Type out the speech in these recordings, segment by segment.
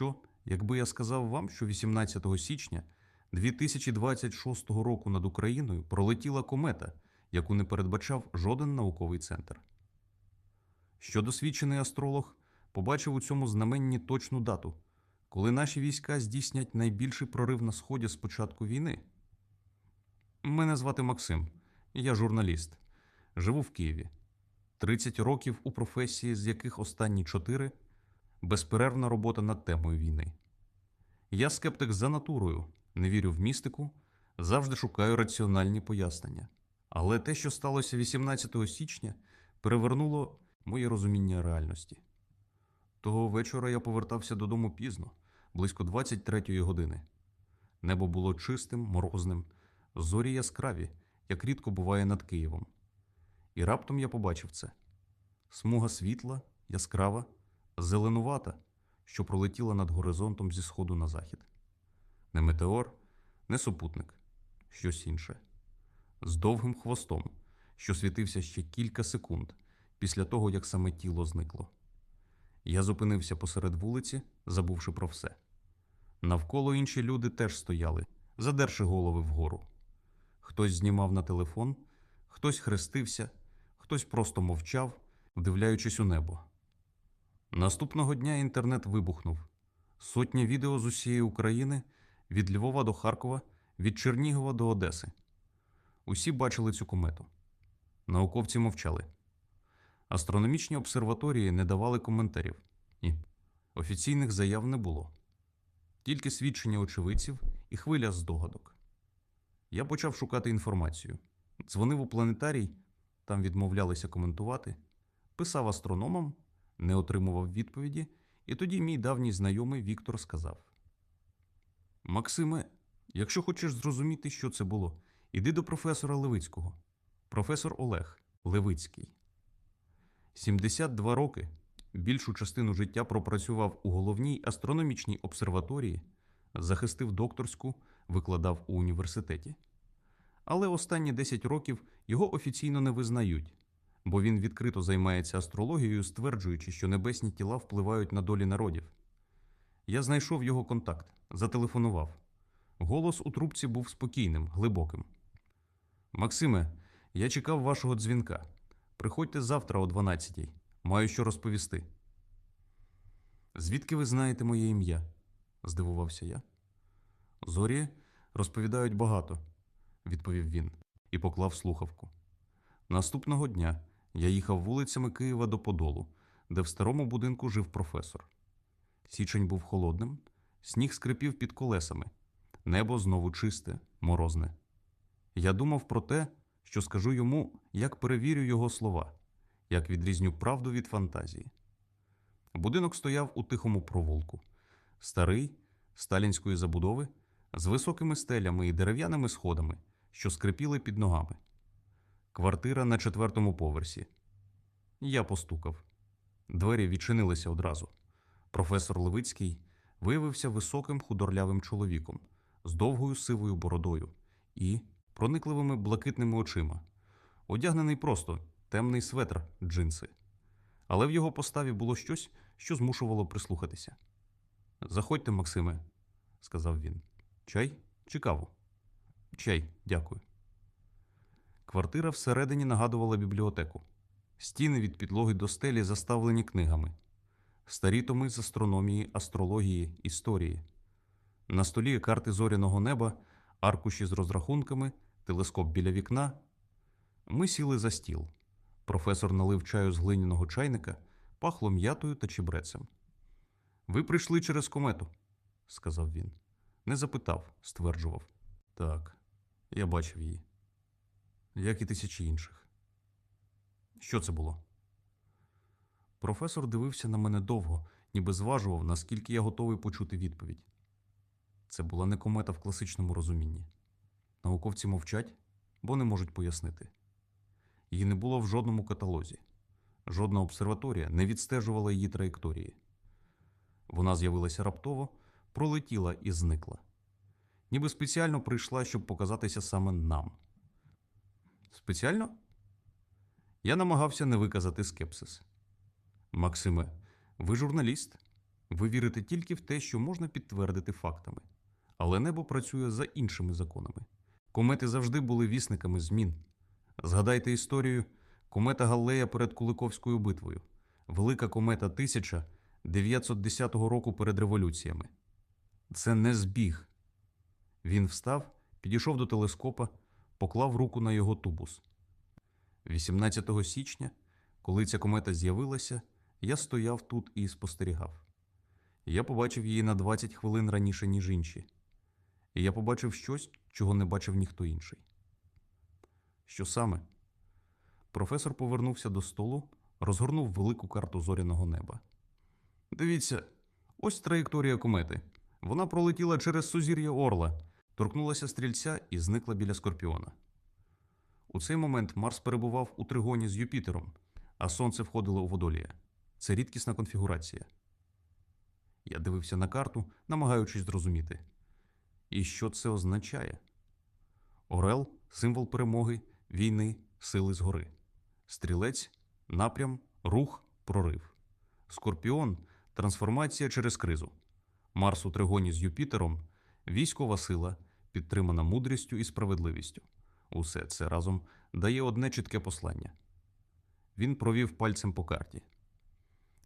що, якби я сказав вам, що 18 січня 2026 року над Україною пролетіла комета, яку не передбачав жоден науковий центр. Що досвідчений астролог побачив у цьому знаменні точну дату, коли наші війська здійснять найбільший прорив на сході з початку війни. Мене звати Максим, я журналіст. Живу в Києві. 30 років у професії, з яких останні 4 – безперервна робота над темою війни. Я скептик за натурою, не вірю в містику, завжди шукаю раціональні пояснення. Але те, що сталося 18 січня, перевернуло моє розуміння реальності. Того вечора я повертався додому пізно, близько 23-ї години. Небо було чистим, морозним, зорі яскраві, як рідко буває над Києвом. І раптом я побачив це: смуга світла, яскрава, зеленувата, що пролетіла над горизонтом зі сходу на захід. Не метеор, не супутник, щось інше. З довгим хвостом, що світився ще кілька секунд після того, як саме тіло зникло. Я зупинився посеред вулиці, забувши про все. Навколо інші люди теж стояли, задерши голови вгору. Хтось знімав на телефон, хтось хрестився, хтось просто мовчав, вдивляючись у небо. Наступного дня інтернет вибухнув. Сотні відео з усієї України від Львова до Харкова, від Чернігова до Одеси. Усі бачили цю комету. Науковці мовчали. Астрономічні обсерваторії не давали коментарів. Ні. Офіційних заяв не було. Тільки свідчення очевидців і хвиля здогадок. Я почав шукати інформацію. Дзвонив у планетарій, там відмовлялися коментувати, писав астрономам, не отримував відповіді, і тоді мій давній знайомий Віктор сказав: Максиме, якщо хочеш зрозуміти, що це було, іди до професора Левицького. Професор Олег Левицький. 72 роки більшу частину життя пропрацював у головній астрономічній обсерваторії, захистив докторську, викладав у університеті. Але останні 10 років його офіційно не визнають, бо він відкрито займається астрологією, стверджуючи, що небесні тіла впливають на долі народів. Я знайшов його контакт, зателефонував. Голос у трубці був спокійним, глибоким. Максиме, я чекав вашого дзвінка. Приходьте завтра о 12-й. Маю що розповісти. Звідки ви знаєте моє ім'я? здивувався я. Зорі розповідають багато, відповів він і поклав слухавку. Наступного дня я їхав вулицями Києва до Подолу, де в старому будинку жив професор. Січень був холодним, сніг скрипів під колесами, небо знову чисте, морозне. Я думав про те, що скажу йому, як перевірю його слова, як відрізню правду від фантазії. Будинок стояв у тихому провулку, старий, сталінської забудови, з високими стелями і дерев'яними сходами, що скрипіли під ногами. Квартира на четвертому поверсі. Я постукав. Двері відчинилися одразу. Професор Левицький виявився високим худорлявим чоловіком з довгою сивою бородою і проникливими блакитними очима, одягнений просто темний светр, джинси. Але в його поставі було щось, що змушувало прислухатися. Заходьте, Максиме, сказав він. Чай чи каву? Чай, дякую. Квартира всередині нагадувала бібліотеку. Стіни від підлоги до стелі заставлені книгами, старі томи з астрономії, астрології, історії. На столі карти зоряного неба, аркуші з розрахунками, телескоп біля вікна. Ми сіли за стіл. Професор налив чаю з глиняного чайника, пахло м'ятою та чебрецем. Ви прийшли через комету, сказав він. Не запитав, стверджував. Так, я бачив її, як і тисячі інших. Що це було? Професор дивився на мене довго, ніби зважував, наскільки я готовий почути відповідь. Це була не комета в класичному розумінні. Науковці мовчать, бо не можуть пояснити. Її не було в жодному каталозі. Жодна обсерваторія не відстежувала її траєкторії. Вона з'явилася раптово, пролетіла і зникла. Ніби спеціально прийшла, щоб показатися саме нам. Спеціально? Я намагався не виказати скепсис. Максиме, ви журналіст? Ви вірите тільки в те, що можна підтвердити фактами. Але небо працює за іншими законами. Комети завжди були вісниками змін. Згадайте історію комета Галлея перед Куликовською битвою, велика комета 1910 року перед революціями. Це не збіг. Він встав, підійшов до телескопа, поклав руку на його тубус. 18 січня, коли ця комета з'явилася, я стояв тут і спостерігав. Я побачив її на 20 хвилин раніше, ніж інші. І я побачив щось, чого не бачив ніхто інший. Що саме? Професор повернувся до столу, розгорнув велику карту зоряного неба. Дивіться, ось траєкторія комети. Вона пролетіла через сузір'я Орла, торкнулася стрільця і зникла біля Скорпіона. У цей момент Марс перебував у тригоні з Юпітером, а Сонце входило у водолія. Це рідкісна конфігурація. Я дивився на карту, намагаючись зрозуміти. І що це означає? Орел символ перемоги, війни, сили згори. Стрілець напрям, рух, прорив. Скорпіон трансформація через кризу. Марс у тригоні з Юпітером військова сила, підтримана мудрістю і справедливістю. Усе це разом дає одне чітке послання. Він провів пальцем по карті.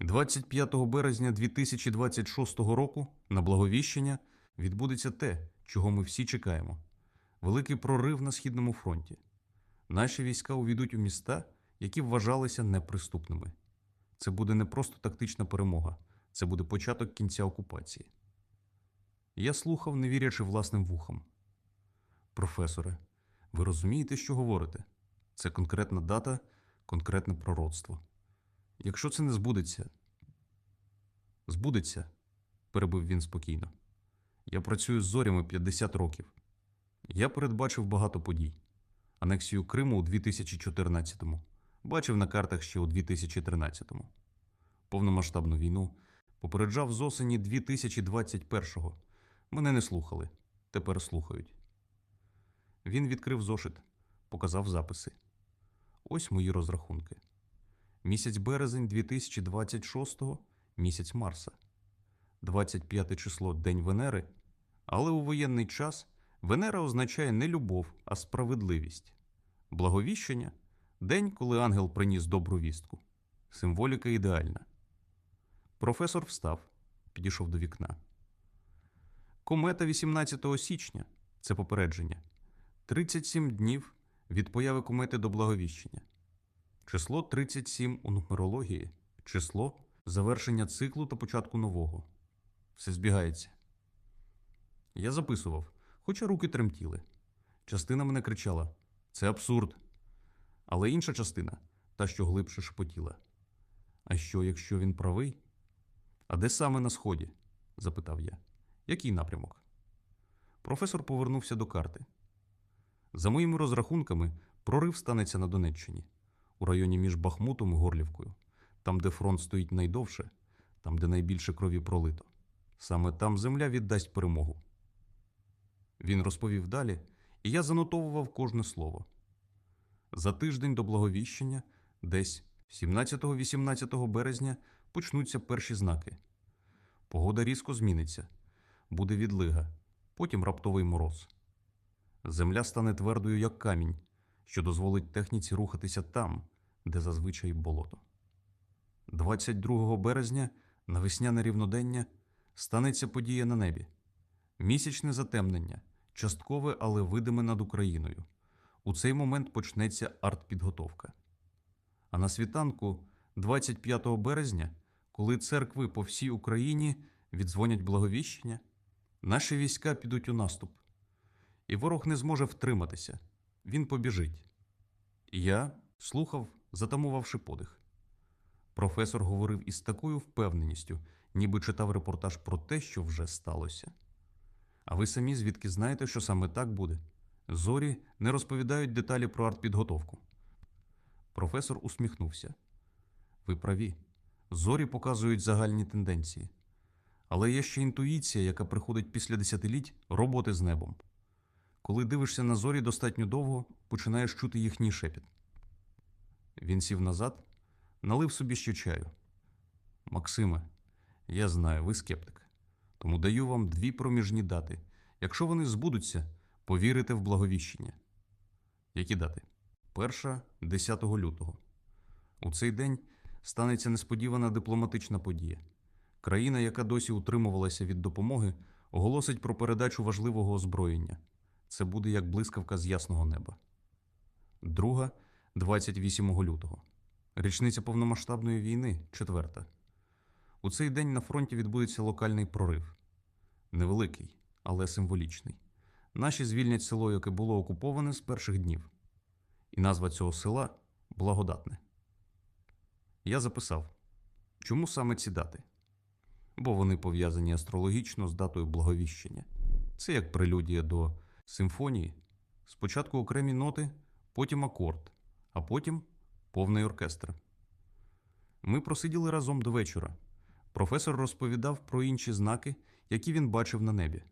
25 березня 2026 року на Благовіщення відбудеться те, чого ми всі чекаємо великий прорив на Східному фронті. Наші війська увійдуть у міста, які вважалися неприступними. Це буде не просто тактична перемога, це буде початок кінця окупації. Я слухав, не вірячи власним вухам. Професоре, ви розумієте, що говорите? Це конкретна дата, конкретне пророцтво. Якщо це не збудеться, збудеться, перебив він спокійно. Я працюю з зорями 50 років. Я передбачив багато подій. Анексію Криму у 2014-му, бачив на картах ще у 2013-му. Повномасштабну війну попереджав з осені 2021-го. Мене не слухали, тепер слухають. Він відкрив зошит, показав записи. Ось мої розрахунки. Місяць березень 2026-го місяць Марса. 25 число День Венери. Але у воєнний час Венера означає не любов, а справедливість. Благовіщення день, коли ангел приніс добру вістку. Символіка ідеальна. Професор встав, підійшов до вікна. Комета 18 січня це попередження. 37 днів від появи комети до благовіщення. Число 37 у нумерології, число завершення циклу та початку нового. Все збігається. Я записував, хоча руки тремтіли. Частина мене кричала: це абсурд. Але інша частина, та, що глибше шепотіла. А що, якщо він правий? А де саме на сході? запитав я. Який напрямок? Професор повернувся до карти. За моїми розрахунками, прорив станеться на Донеччині, у районі між Бахмутом і Горлівкою, там, де фронт стоїть найдовше, там, де найбільше крові пролито. Саме там земля віддасть перемогу. Він розповів далі, і я занотовував кожне слово. За тиждень до благовіщення, десь 17-18 березня, почнуться перші знаки. Погода різко зміниться, буде відлига, потім раптовий мороз. Земля стане твердою, як камінь, що дозволить техніці рухатися там, де зазвичай болото. 22 березня на весняне рівнодення станеться подія на небі. Місячне затемнення, часткове, але видиме над Україною. У цей момент почнеться артпідготовка. А на світанку, 25 березня, коли церкви по всій Україні віддзвонять благовіщення, наші війська підуть у наступ. І ворог не зможе втриматися. Він побіжить. Я слухав, затамувавши подих. Професор говорив із такою впевненістю, ніби читав репортаж про те, що вже сталося. А ви самі звідки знаєте, що саме так буде? Зорі не розповідають деталі про артпідготовку. Професор усміхнувся. Ви праві. Зорі показують загальні тенденції. Але є ще інтуїція, яка приходить після десятиліть роботи з небом. Коли дивишся на зорі достатньо довго, починаєш чути їхній шепіт. Він сів назад, налив собі ще чаю. Максиме, Я знаю, ви скептик. Тому даю вам дві проміжні дати. Якщо вони збудуться, повірите в благовіщення. Які дати? Перша 10 лютого. У цей день станеться несподівана дипломатична подія. Країна, яка досі утримувалася від допомоги, оголосить про передачу важливого озброєння. Це буде як блискавка з ясного неба. Друга 28 лютого. Річниця повномасштабної війни, четверта. У цей день на фронті відбудеться локальний прорив. Невеликий, але символічний. Наші звільнять село, яке було окуповане з перших днів. І назва цього села Благодатне. Я записав, чому саме ці дати? Бо вони пов'язані астрологічно з датою благовіщення. Це як прелюдія до симфонії. Спочатку окремі ноти, потім акорд, а потім повний оркестр. Ми просиділи разом до вечора. Професор розповідав про інші знаки, які він бачив на небі,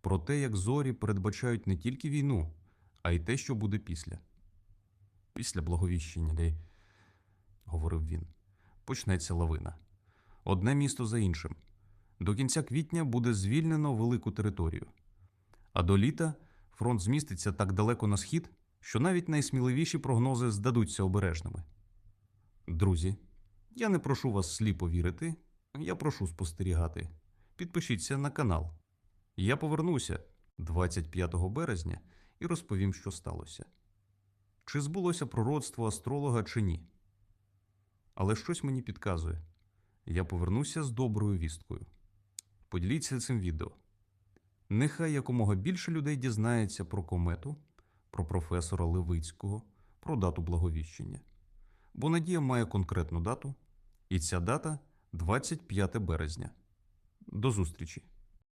про те, як зорі передбачають не тільки війну, а й те, що буде після. Після благовіщення, де, говорив він, почнеться лавина. Одне місто за іншим. До кінця квітня буде звільнено велику територію. А до літа фронт зміститься так далеко на схід, що навіть найсміливіші прогнози здадуться обережними. Друзі, я не прошу вас сліпо вірити, я прошу спостерігати. Підпишіться на канал. Я повернуся 25 березня і розповім, що сталося. Чи збулося пророцтво астролога чи ні. Але щось мені підказує. Я повернуся з доброю вісткою. Поділіться цим відео. Нехай якомога більше людей дізнається про комету, про професора Левицького, про дату благовіщення. Бо Надія має конкретну дату, і ця дата 25 березня. До зустрічі!